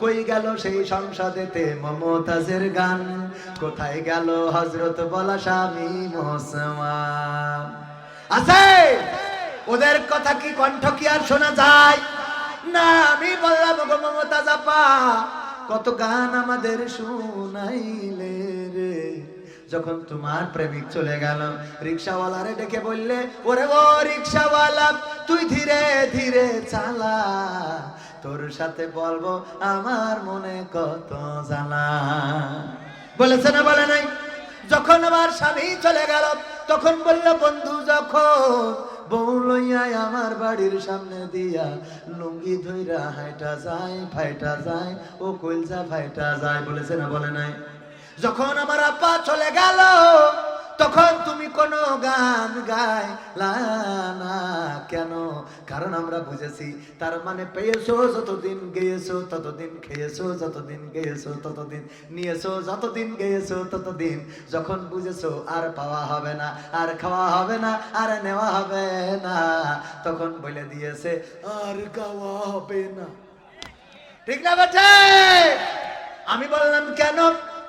কই গেল সেই সংসদেতে মমতাজের গান? কোথায় গেল হজরত বলা স্বামী মোসমান আছে! ওদের কথা কি কণ্ঠ কি আর শোনা যায়? না, আমি বললাম গো মমতাজ আপা কত গান আমাদের শুনাইলে রে। যখন তোমার প্রেমিক চলে গেল, রিক্সাওয়ালারে ডেকে বললে, ওরে ও রিক্সাওয়ালা, তুই ধীরে ধীরে চালা তোর সাথে বলব আমার মনে কত জানা বলেছে না, বলে নাই? যখন আমার স্বামী চলে গেল, তখন বলল, বন্ধু, যখন বউ লইয়াই আমার বাড়ির সামনে দিয়া লুঙ্গি ধইরা হাইটা যায়, ফাইটা যায়, ও কইলজা ফাইটা যায়, বলেছে না, বলে নাই? যখন আমার আপা চলে গেল তখন তুমি কোনো গান গাইলা না কেন? কারণ আমরা বুঝেছি, তার মানে পেয়েছ যতদিন গেয়েছো, ততদিন খেয়েছো, যতদিন গেয়েছো, ততদিন নিয়েছো, যতদিন গেয়েছো, ততদিন যখন বুঝেছ, আর পাওয়া হবে না, আর খাওয়া হবে না, আর নেওয়া হবে না, তখন বলে দিয়েছে, আর খাওয়া হবে না। ঠিক না বাচ্চা আমি বললাম, কেন?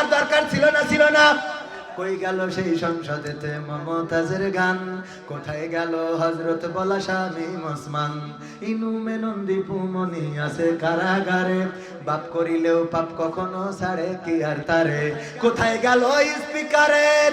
গাওয়ার দরকার ছিল না ছিল না। কই গেল সেই সংসদেতে মমতাজের গান? কোথায় গেল হজরত বলা স্বামী মসমান? ইনু মেনন্দি পুমনি আছে কারাগারে। বাপ করিলেও পাপ কখনো ছাড়ে, কি আর তারে? কোথায় গেল স্পিকারের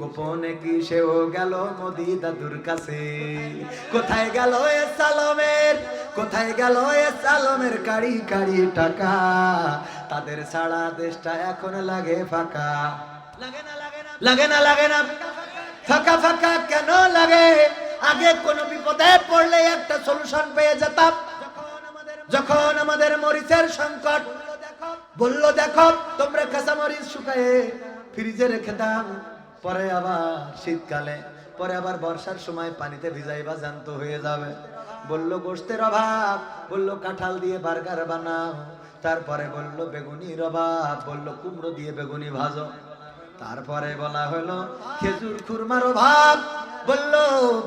গোপনে কি সেও গেল মোদি দাদুর কাছে? কোথায় গেল এ সালমের, কোথায় গেল এ সালমের কাড়ি কাড়ি টাকা? তাদের ছাড়া দেশটা এখন লাগে ফাঁকা। লাগে না লাগে না লাগে না লাগে না। ফাঁকা ফাঁকা কেন লাগে? আগে কোনো বিপদে পড়লে একটা সলিউশন পেয়ে যেতাম। যখন আমাদের মরিচের সংকট বলল, দেখো, তোমরা কাঁচা মরিচ শুকায়ে ফ্রিজে রেখে দাও। পরে আবার শীতকালে, পরে আবার বর্ষার সময় পানিতে ভিজাইবা জ্যান্ত হয়ে যাবে। বলল গোস্তের অভাব। বলল, কাঁঠাল দিয়ে বার্গার বানাও। তারপরে বলল, বেগুনির অভাব। বলল, কুমড়ো দিয়ে বেগুনি ভাজো। তারপরে বলা হলো, খেজুর খুরমার অভাব। বলল,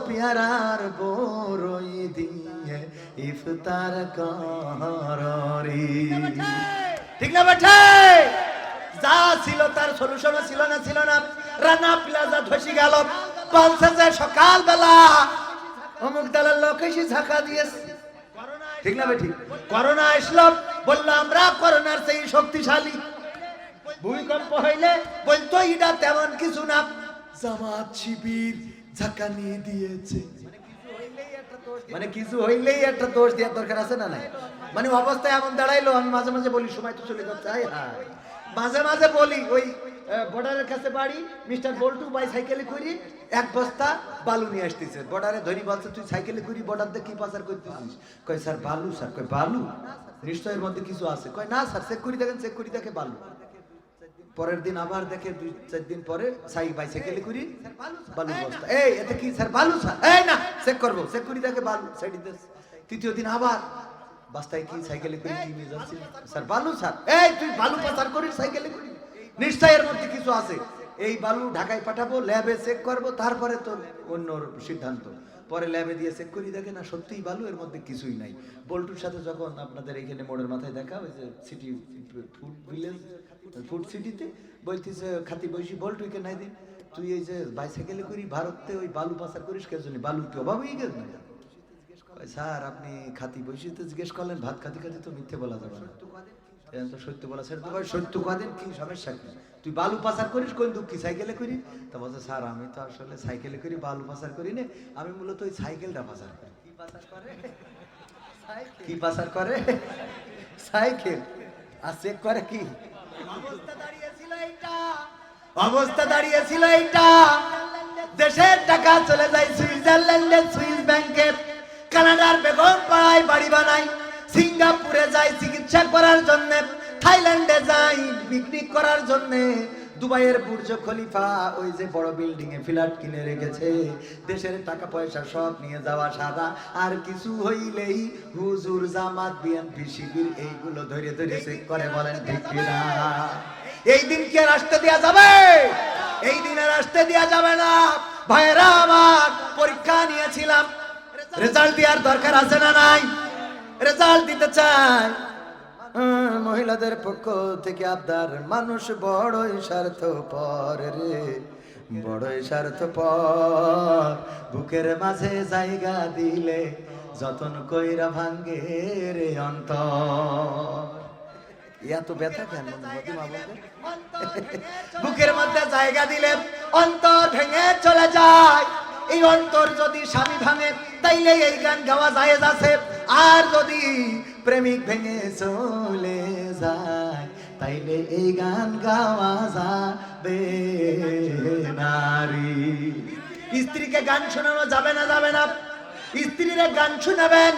পিয়ারার বড়ই দিয়ে ইফতার করি ঠিক না বেঠে? যা ছিল তার সলিউশন ছিল না ছিল না। রানা প্লাজা ধসি গেল। সকাল বেলা অমুক দলের লোক এসে ঝাঁকা দিয়েছে। ঠিক না বেঠিক? করোনা আসলো বলল, আমরা করোনার সেই শক্তিশালী। ভূমিকম্প হইলে বলতো এটা তেমন কিছু না। জামাত শিবির ঝাঁকা নিয়ে দিয়েছে। মানে কিছু হইলেই একটা দোষ দেওয়ার দরকার আছে না নাই? মানে অবস্থা এমন দাঁড়াইলো, আমি মাঝে মাঝে বলি, সময় তো চলে যাচ্ছে। মাঝে মাঝে বলি, ওই বর্ডারের কাছে বাড়ি, মিস্টার বল্টু বাই সাইকেলে করি এক বস্তা বালু নিয়ে আসতেছে বর্ডারে ধরি বলছে, তুই সাইকেলে করি বর্ডার দিয়ে কি পাচার করতেছিস? কয়, স্যার, বালু, স্যার। কয়, বালু? নিশ্চয়ের মধ্যে কিছু আছে। কয়, না, স্যার, চেক করি দেখেন, চেক করি দেখে বালু। পরের দিন আবার দেখে দুই, চার দিন পরে সাই বাইসাইকেলে করি বালু বস্তা। এই, এতে কি, স্যার, বালু, স্যার? এই না, চেক করব, চেক করি দেখে বালু। সাইড তৃতীয় দিন আবার বাস্তায় কি সাইকেলে করে কি নিয়ে যাচ্ছি স্যার, বালু, স্যার। এই, তুই বালু পাচার করিস, সাইকেলে করি নিশ্চয়ের মধ্যে কিছু আছে। এই বালু ঢাকায় পাঠাবো, ল্যাবে চেক করব, তারপরে তো অন্য সিদ্ধান্ত। পরে ল্যাবে দিয়ে চেক করি, দেখে না সত্যিই বালু, এর মধ্যে কিছুই নাই। বল্টুর সাথে যখন আপনাদের এখানে মোড়ের মাথায় দেখা, ওই যে সিটি ফুড ভিলেজ ফুড সিটিতে বলতেছে, খাতি বৈশি বল্টুকে নাই দিন। তুই এই যে বাইসাইকেলে করি, ভারতে ওই বালু পাচার করিস কে জন্য বালু কি অভাব হয়ে গেছে স্যার, আপনি খাতি বৈশিতে জিজ্ঞেস করলেন, ভাত খাতি খাতি তো মিথ্যে বলা যাবে না। তো সত্য বলা ছেড়ে দেবো সত্য কদিন কি সমস্যা কি? তুই বালু পাচার করিস কোন দুঃখী সাইকেলে করি? তা বলছে স্যার আমি তো আসলে সাইকেলে করি বালু পাচার করি না। আমি মূলত ওই সাইকেলটা পাচার করি। কি পাচার করে? কি পাচার করে? সাইকেল? আর চেক করে কি? অবস্থা দাঁড়িয়েছিল এইটা। অবস্থা দাঁড়িয়েছিল এইটা। দেশের টাকা চলে যায় সুইজারল্যান্ডের সুইস ব্যাংকে কানাডার বেগম পাড়ায় বাড়ি বানাই সিঙ্গাপুরে যায় চিকিৎসা করার জন্য, থাইল্যান্ডে যাই পিকনিক করার জন্য, দুবাইয়ের বুর্জ খলিফা ওই যে বড় বিল্ডিং এ ফ্ল্যাট কিনে রেখেছে। দেশের টাকা পয়সা সব নিয়ে যাওয়া সাদা, আর কিছু হইলেই হুজুর, জামাত বিএনপি শিবির এইগুলো ধরে ধরে চেক করে বলেন, ঠিক এই দিন কি আর আসতে দেওয়া যাবে? এই দিন আর আসতে দেওয়া যাবে না। ভাইরা আমার, পরীক্ষা নিয়েছিলাম। রেজাল্ট দেওয়ার দরকার আছে না নাই? রেজাল্ট দিতে আহ, মহিলাদের পক্ষ থেকে আবদার মানুষ বড়ই স্বার্থ পর রে বড়ই স্বার্থ পর বুকের মাঝে জায়গা দিলে যতন কইরা ভাঙ্গে রে অন্তর। এত ব্যথা কেন বুকের মধ্যে জায়গা দিলে অন্তর ভেঙে চলে যায়। এই অন্তর যদি স্বামী ভাঙে তাইলে এই গান গাওয়া যায় আছে। আর যদি প্রেমিক ভেঙে চলে যায়, তাইলে এই গান গাওয়া যাবে নারী। স্ত্রীকে গান শোনানো যাবে না যাবে না। স্ত্রীরা গান শোনাবেন,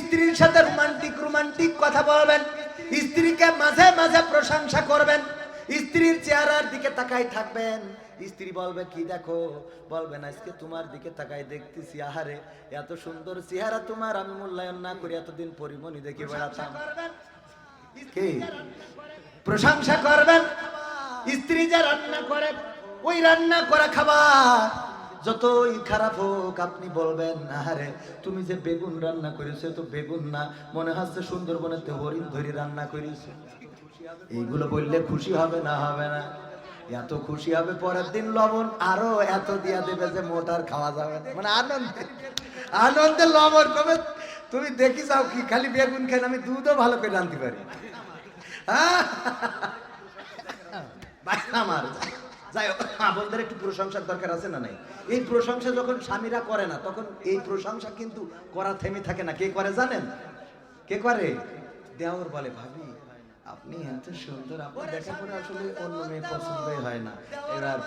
স্ত্রীর সাথে রোমান্টিক রোমান্টিক কথা বলবেন, স্ত্রীকে মাঝে মাঝে প্রশংসা করবেন, স্ত্রীর চেহারার দিকে তাকাই থাকবেন। স্ত্রী বলবে কি দেখো? বলবেন আজকে তোমার দিকে তাকাই দেখতেছি। আহারে এত সুন্দর চেহারা তোমার আমি মূল্যায়ন না করি এতদিন পরিমণি দেখে বেড়াতাম। প্রশংসা করবেন স্ত্রী যে রান্না করে ওই রান্না করা খাবার যতই খারাপ হোক আপনি বলবেন আরে তুমি যে বেগুন রান্না করেছ তো বেগুন না। মনে হচ্ছে সুন্দরবনেতে হরিণ ধরি রান্না করেছ। এইগুলো বললে খুশি হবে না হবে না? এত খুশি হবে পরের দিন লবণ আরও এত দিয়া দেবে যে মোটার খাওয়া যাবে মানে আনন্দে আনন্দে লবণ কবে তুমি দেখি যাও কি, খালি বেগুন খেলে আমি দুধও ভালো করে রাঁধতে পারি। যাই একটু প্রশংসার দরকার আছে না নাই? এই প্রশংসা যখন স্বামীরা করে না, তখন এই প্রশংসা কিন্তু করা থেমে থাকে না। কে করে জানেন? কে করে? দেওর বলে, ভাবি। আপনি এত সুন্দর আপনি দেখা করে আসলে অন্য মেয়ে পছন্দই হয় না। এবার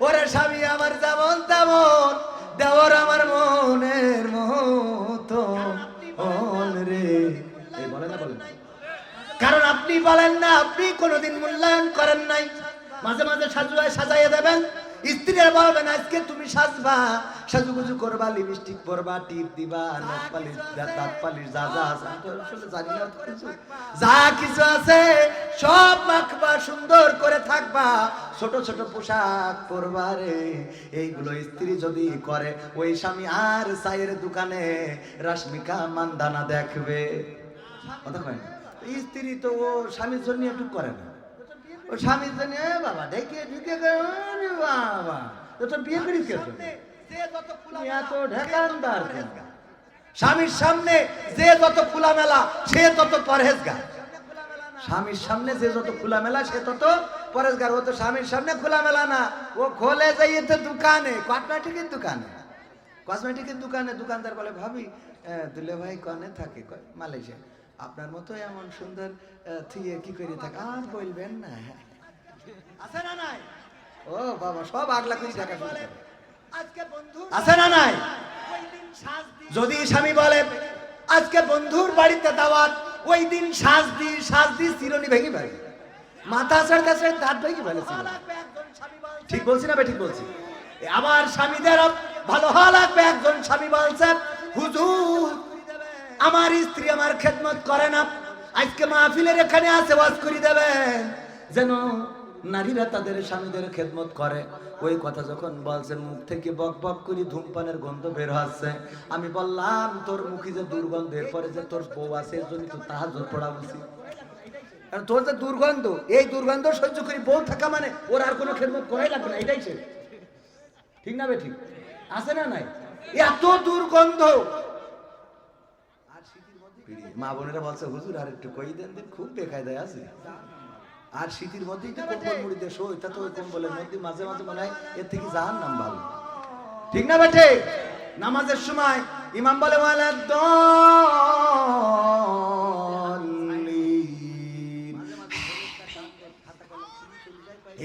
ওরে স্বামী আমার যেমন তেমন দেওর আমার মনের মতো। রে। এই বলে না বলেন। কারণ আপনি বলেন না আপনি কোনোদিন মূল্যায়ন করেন নাই। মাঝে মাঝে সাজুয়ায় সাজাইয়ে দেবেন। স্ত্রীরা বলবেন আজকে তুমি সাজবা সাজুগুজু করবা লিপস্টিক পরবা টিপ দিবা নখ পালিশ যা যা কিছু। যা কিছু আছে সব মাখবা সুন্দর করে থাকবা। ছোট ছোট পোশাক পরবা রে। এইগুলো স্ত্রী যদি করে ওই স্বামী আর চায়ের দোকানে রাশমিকা মান্দানা দেখবে। স্ত্রী তো ও স্বামীর জন্য একটু করে না। ও স্বামীর জন্য বাবা দেখে ঢুকে গেল, বাবা তো বিয়ে করি কে এত ঢেকানদার স্বামীর সামনে যে যত খোলামেলা সে তত পরহেজগার। স্বামীর সামনে যে যত খোলামেলা সে তত পরেশগার ও তো স্বামীর সামনে খোলামেলা না। ও খোলে যাইয়ে তো দোকানে কসমেটিকের দোকানে। কসমেটিকের দোকানে দোকানদার বলে ভাবি দুলে ভাই কনে থাকে? মালয়েশিয়া। আপনার মতো এমন সুন্দর থুয়ে কি করে থাকে? আর বলবেন না। আছে না নাই? ও বাবা সব আগলা টাকা শুরু করে। আছে না নাই? যদি স্বামী বলে আজকে বন্ধুর বাড়িতে দাওয়াত ওই দিন সাজ দি সাজ দি চিরনি ভেঙে ফেলে। মাথা ছাড়তে ছাড়তে দাঁত ভেঙে ফেলেছিল ঠিক বলছি না ঠিক বলছি। আমার স্বামীদের ভালো হওয়া লাগবে একজন স্বামী বলছে হুজুর আমার স্ত্রী আমার খেদমত করে না। আজকে মাহফিলের এখানে আছে ওয়াজ করে দেবেন যেন নারীরা তাদের স্বামীদের খেদমত করে। ওই কথা যখন বলছে মুখ থেকে বক বক করে ধূমপানের গন্ধ বের হচ্ছে। আমি বললাম তোর মুখে যে দুর্গন্ধ এরপরে যে তোর বউ আছে এর জন্য তো তাহার পড়া উচিত। তোর যে দুর্গন্ধ এই দুর্গন্ধ সহ্য করি বউ থাকা মানে ওর আর কোনো খেদমত করাই লাগবে না এটাই সে ঠিক না বে ঠিক আছে না নাই? এত দুর্গন্ধ! মা বোনেরা বলছে হুজুর আর একটু কই দেন খুব খুব দেয় আছে। আর শীতের মধ্যেই তো কম্বল মুড়ি দিয়ে শো এটা তো ওই কম্বলের মধ্যে মাঝে মাঝে মনে হয় এর থেকে জাহান নাম ভালো। ঠিক না বেটে? নামাজের সময় ইমাম বলে দল্লিন।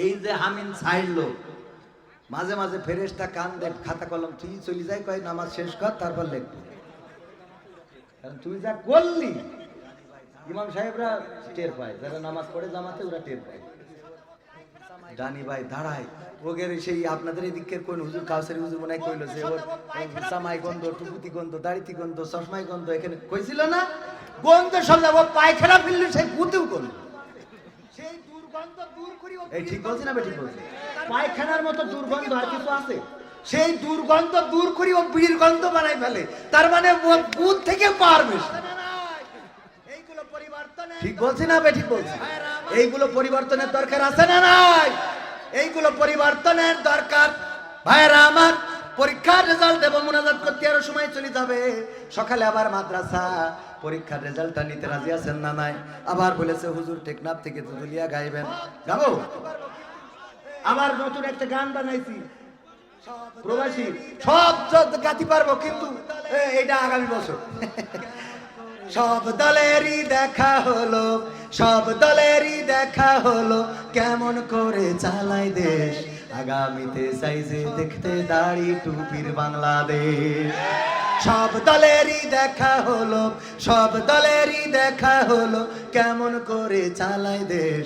এই যে হামিন ছাইড়লো মাঝে মাঝে ফেরেশতা কান দেখ খাতা কলম তুই চলে যাই কয় নামাজ শেষ কর তারপর লিখব। কারণ তুই যা করলি ইমাম সাহেবরা টের পায় যারা নামাজ পড়ে জামাতে ওরা টের পায়। ডানি ভাই দাঁড়ায়। ওগের সেই আপনাদের এই দিকের কোন হুজুর কাউসারি হুজুর মনে হয় কইলো যে ওর সামাই গন্ধ টুকুতি গন্ধ দাড়িতি গন্ধ চশমাই গন্ধ এখানে কইছিল না? গন্ধ সব ও পায়খানা ফেললে সেই পুতেও গন্ধ। সেই দুর্গন্ধ দূর করি ও এই ঠিক বলছি না বেঠিক বলছি। পায়খানার মতো দুর্গন্ধ আর কিছু আছে? সেই দুর্গন্ধ দূর করি ও বীর গন্ধ বানাই ফেলে। তার মানে বুধ থেকে পার পরিবর্তনে ঠিক বলছি না বেঠিক বলছি। এইগুলো পরিবর্তনের দরকার আছে না নাই? এইগুলো পরিবর্তনের দরকার। ভাইরা আমার পরীক্ষার রেজাল্ট দেবো মোনাজাত করতে আরও সময় চলে যাবে। সকালে আবার মাদ্রাসা পরীক্ষার রেজাল্টটা নিতে রাজি আছেন না নাই? আবার বলেছে হুজুর টেকনাফ থেকে দুদুলিয়া গাইবেন। গাবো আমার নতুন একটা গান বানাইছি। প্রবাসী। সব যত গাতি পারব কিন্তু এ, এটা আগামী বছর। সব দলেরই দেখা হলো, সব দলেরই দেখা হলো, কেমন করে চালাই দেশ। আগামীতে সাইজে দেখতে দাড়ি টুপির বাংলাদেশ। সব দলেরই দেখা হলো, সব দলেরই দেখা হলো, কেমন করে চালাই দেশ।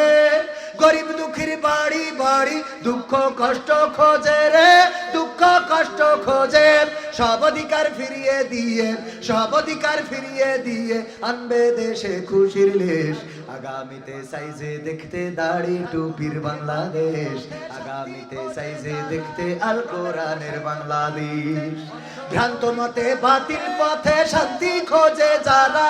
বাড়ি, দুঃখ কষ্ট খোঁজে রে, দুঃখ কষ্ট খোঁজে। সব অধিকার ফিরিয়ে দিয়ে, সব অধিকার ফিরিয়ে দিয়ে আনবে দেশে খুশির লেশ। আগামীতে সাইজে দেখতে দাড়ি টুপির বাংলাদেশ। আগামীতে সাইজে দেখতে আল কোরআনের বাংলাদেশ। ভ্রান্ত মতে বাতিল পথে শান্তি খোঁজে যারা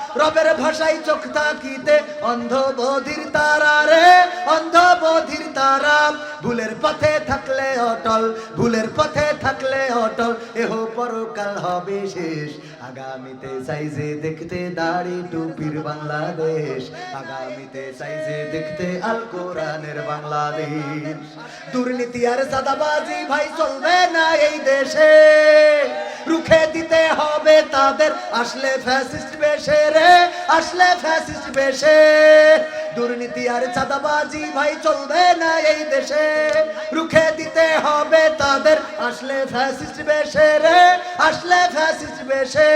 রবের ভাষাই চোখ থাকিতে অন্ধ বধির তারা রে অন্ধ বধির তারা। ভুলের পথে থাকলে অটল, ভুলের পথে থাকলে অটল, এহ পরকাল হবে শেষ। আগামীতে সাইজে দেখতে দাড়ি টুপির বাংলাদেশ, আগামীতে সাইজে দেখতে আল কোরআনের বাংলাদেশ। দুর্নীতি আর সাদাবাজি ভাই, চলবে না এই দেশে। রুখে দিতে হবে তাদের। আসলে ফ্যাসিস্ট বেশে রে আসলে ফ্যাসিস্ট বেশে। দুর্নীতি আর চাঁদাবাজি, ভাই, চলবে না এই দেশে। রুখে দিতে হবে তাদের। আসলে ফ্যাসিস্ট বেশে রে, আসলে ফ্যাসিস্ট বেশে।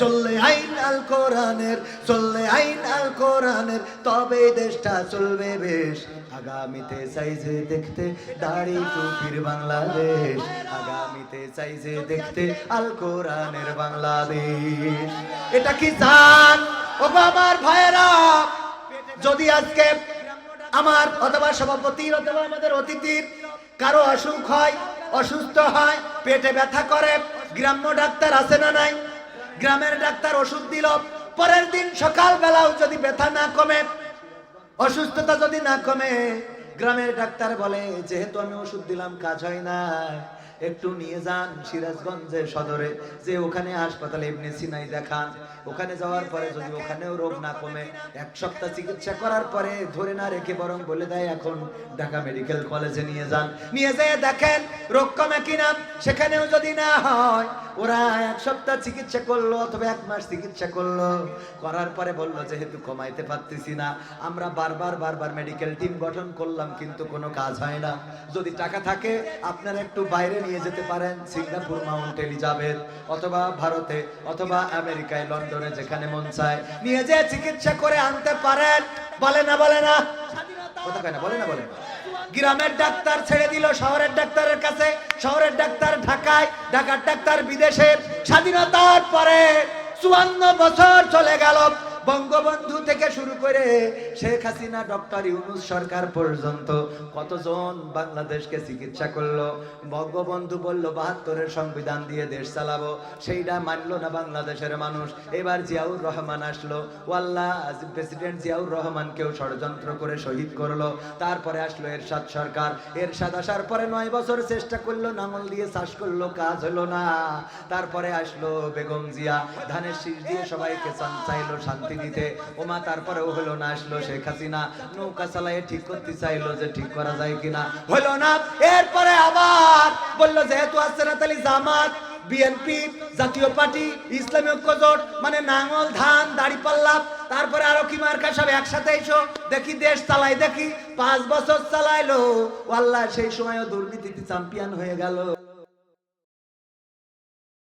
চললে আইন আল কোরআনের, চললে আইন আল কোরআনের, তবে দেশটা চলবে বেশ। আগামীতে সাইজে দেখতে দাড়ি টুপির বাংলাদেশ। আগামীতে চাইছে দেখতে আল কোরআনের বাংলাদেশ। এটা কি চান ও আমার ভাইয়েরা যদি আজকে আমার অথবা সভাপতির অথবা আমাদের অতিথির কারও অসুখ হয়, অসুস্থ হয়, পেটে ব্যথা করে, গ্রাম্য ডাক্তার আছে না নাই? গ্রামের ডাক্তার ওষুধ দিল, পরের দিন সকাল বেলাও যদি ব্যথা না কমে, অসুস্থতা যদি না কমে, গ্রামের ডাক্তার বলে, যেহেতু আমি ওষুধ দিলাম, কাজ হয় না। একটু নিয়ে যান সিরাজগঞ্জের সদরে, যে ওখানে হাসপাতালে এমনি সিনাই দেখান। ওখানে যাওয়ার পরে যদি ওখানেও রোগ না কমে, এক সপ্তাহ চিকিৎসা করার পরে ধরে না রেখে বরং বলে দেয়, এখন ঢাকা মেডিকেল কলেজে নিয়ে যান। নিয়ে যেয়ে দেখেন রোগ কমে কিনা, সেখানেও যদি না হয়, ওরা এক সপ্তাহ চিকিৎসা করল অথবা এক মাস চিকিৎসা করল। করার পরে বলল, যেহেতু কমাইতে পারতেছি না, আমরা বারবার বারবার মেডিকেল টিম গঠন করলাম, কিন্তু কোনো কাজ হয় না। যদি টাকা থাকে, আপনারা একটু বাইরে নিয়ে যেতে পারেন, সিঙ্গাপুর মাউন্ট এলিজাবেথ, অথবা ভারতে, অথবা আমেরিকায়, লন্ডনে। যেখানে মন চায়। নিয়ে যে চিকিৎসা করে আনতে পারেন, বলে না বলে না। কথা না, বলে না বলে না। গ্রামের ডাক্তার ছেড়ে দিল শহরের ডাক্তারের কাছে। শহরের ডাক্তার ঢাকায়, ঢাকার ডাক্তার বিদেশের। স্বাধীনতার পরে চুয়ান্ন বছর চলে গেল। বঙ্গবন্ধু থেকে শুরু করে শেখ হাসিনা, ডক্টর ইউনুস সরকার পর্যন্ত কতজন বাংলাদেশকে চিকিৎসা করল? বঙ্গবন্ধু বলল, বাহাত্তরের সংবিধান দিয়ে দেশ চালাবো। সেইটা মানলো না বাংলাদেশের মানুষ। এবার জিয়াউর রহমান আসলো। ওয়াল্লাহ প্রেসিডেন্ট জিয়াউর রহমানকেও ষড়যন্ত্র করে শহীদ করল। তারপরে আসলো এরশাদ সরকার। এরশাদ আসার পরে নয় বছর চেষ্টা করল, নাঙল দিয়ে চাষ করল, কাজ হলো না। তারপরে আসলো বেগম জিয়া। ধানের শীষ দিয়ে সবাইকে চান- চাইলো শান্তি। দিতে। ওমা তারপরেও হলো না, আসলো শেখ হাসিনা। নৌকা চালায় ঠিক করতে চাইলো যে ঠিক করা যায় কিনা। হলো না, এরপরে আবার বলল, যেহেতু আসছে না তাহলে জামাত, বিএনপি, জাতীয় পার্টি, ইসলামী ঐক্য জোট মানে নাঙল, ধান দাড়ি পাল্লা তারপরে আরও কি মার্কা সব একসাথে এসো, দেখি দেশ চালাই, দেখি পাঁচ বছর চালাইলো। আল্লাহ সেই সময়ও দুর্নীতিতে চ্যাম্পিয়ন হয়ে গেল।